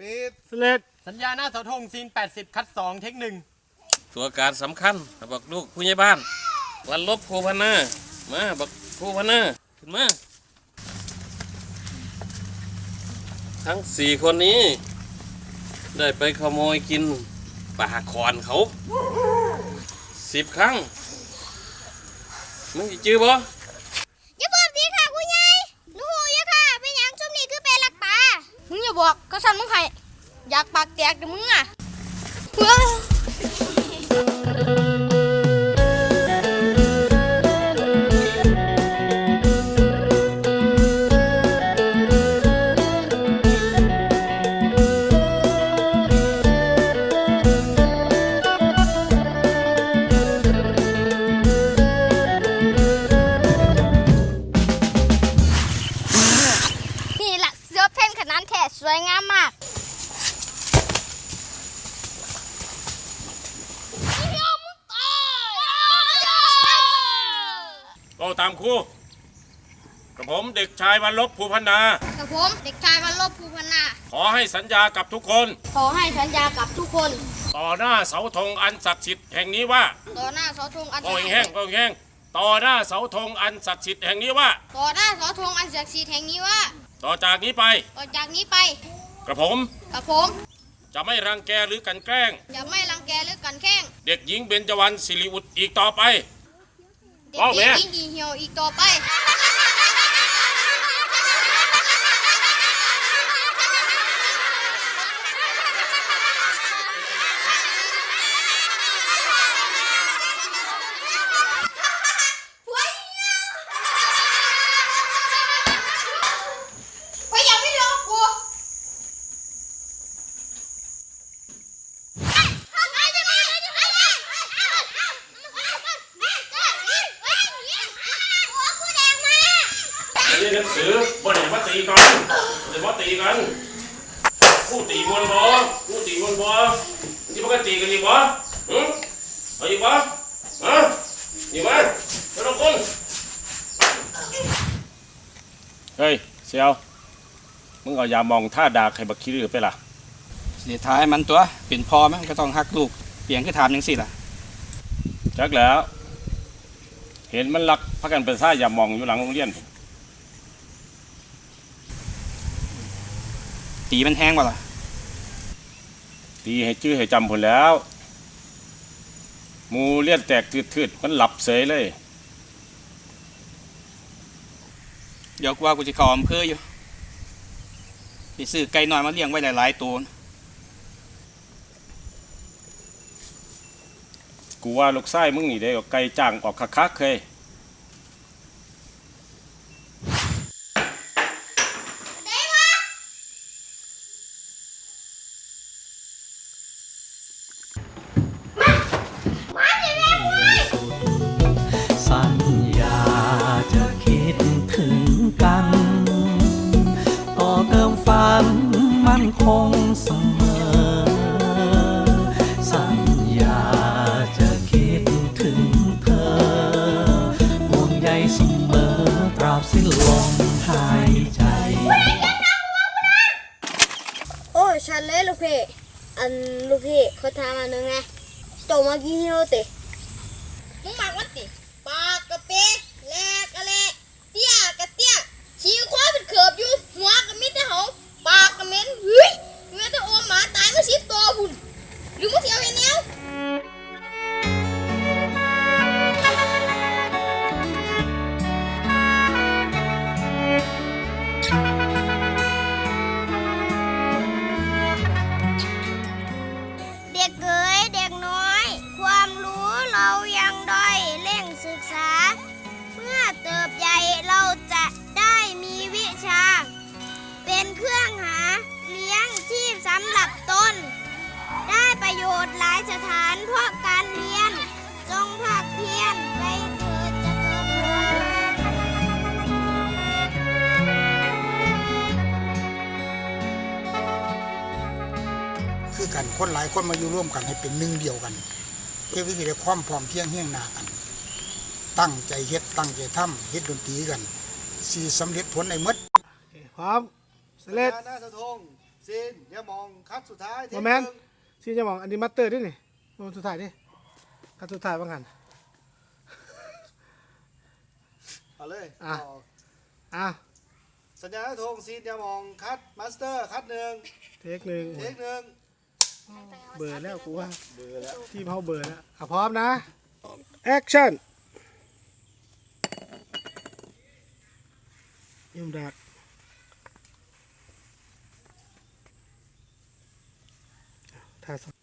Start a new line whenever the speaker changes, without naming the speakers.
ปิด
สเลด
สัญญาหน้าเสาธงซีน 80 คัด 2 เทคหนึ่ง
ตัวการสำคัญบอกลูกผู้ใหญ่บ้าน วันลบครูพนามาบอกครูพนาขึ้นมา ทั้งสี่คนนี้ ได้ไปขโมยกินปลาคอนเขาสิบครั้งมึงสิจื้อบ่
บอกก็สั่นมึงให้อยากปากแตกเดี๋ยวมึงอะ
ตามครูกับผมเด็กชายวันลบภูพันนา
กับผมเด็กชายวันลบภูพนา
ขอให้สัญญากับทุกคน
ขอให้สัญญากับทุกคน
ต่อหน้าเสาธงอันศักดิ์สิทธิ์แห่งนี้ว่า
ต่อหน้าเสาธงอัน
โอ้ยแห้งโอ้ยแห้งต่อหน้าเสาธงอันศักดิ์สิทธิ์แห่งนี้ว่า
ต่อหน้าเสาธงอันศักดิ์สิทธิ์แห่งนี้ว่า
ต่อจากนี้ไป
ต่อจากนี้ไป
กระผม
กับผม
จะไม่รังแกหรือกลันแกล้ง
จะไม่รังแกหรือกันแข้ง
เด็กหญิงเบญจวรรณสิริอุดอีกต่อไป
เด็ก
ว้าว
หญิ
แม่
งยิงอีเหี่ยวอีกต่อไปอย่าไม่รอกูกูแดงมา
เรียนหนังสือบ่ได้มาตีกันบ่ได้มาตีกัน ผู้ตีมวนบ่ผู้ตีมวนบ่ที่มันก็ตีกันอีกบ่หึเอาอีกบ่ฮะอีกบ่ทุกคนเฮ้ยเซียวมึงเอายามองท่าดาใครบักขี้รือไปล่ะ
สุดท้ายมันตัวเป็นพ่อมันก็ต้องฮักลูกเปลี่ยนคือถามยังสิล่ะ
จักแล้ว เห็นมันลักพักกันเป็นซ่ายามองอยู่หลังโรงเรียนพุ่น
ตีมันแห้งกว่าล่ะ
ตีให้จื้อให้จำผลแล้วหมูเลียนแตกทืดๆมันหลับเสยเลย
เดี๋ยวกูว่ากูจะเข้าอำเภออยู่ไปซื้อไก่น้อยมาเลี้ยงไว้หลายๆตัวนะ
กูว่าลูกไส้มึงนี่ได้เอาไก่จ้างออกคักๆเคย
คงเสมอ สัญญาจะคิดถึงเธอห่วงใยเสมอตราบสิ้นลมหายใจ
โอ้ฉันเลยลูกพี่อันลูกพี่เขาถามอันนึงไงโตมากี่เหี่ยวเตะมึงมักวัดติปากกระเปะแหลกกะเละเตี้ยกะเตี้ยขี้ควายเป็นเขือบอยู่หัวกะมิดแต่เหาปากกะเหม็นเเป็นเครื่องหาเลี้ยงชีพสำหรับตน ได้ประโยชน์หลายสถานเพราะการเรียน จงภาคเพียรไปเถิดจะเกิดผล
คือกันคนหลายคนมาอยู่ร่วมกันให้เป็นหนึ่งเดียวกันเพื่อวิธีได้ความพร้อมเพรียงเฮี้ยงหน้ากัน ตั้งใจเฮ็ดตั้งใจทำเฮ็ดดนตรีกันสีสำเร็จผลในหมด
พร้อม สเลด
หน้าเสาธง
ซีนอย่ามองคัดสุดท้ายเทค
บ่แมน
หนึ่ง
ซีจะมองอันนี้มัตเตอร์ด้วยนี่โอ้สุดท้ายดิคัดสุดท้ายบ้างกัน
เอาเลย
อะ
ต่อ
อะ
สัญญาณธงซีนอย่ามองคัดมาสเตอร์คัดหนึ่ง
เทคหนึ่ง
เทคหนึ่ง
เบอร์แล้วกูว่า
เบื่อแล้ว
ทีมเขาเบอร์แล้วอะพร้อมนะแอคชั่นยิ้มดัก ถ่ายสัก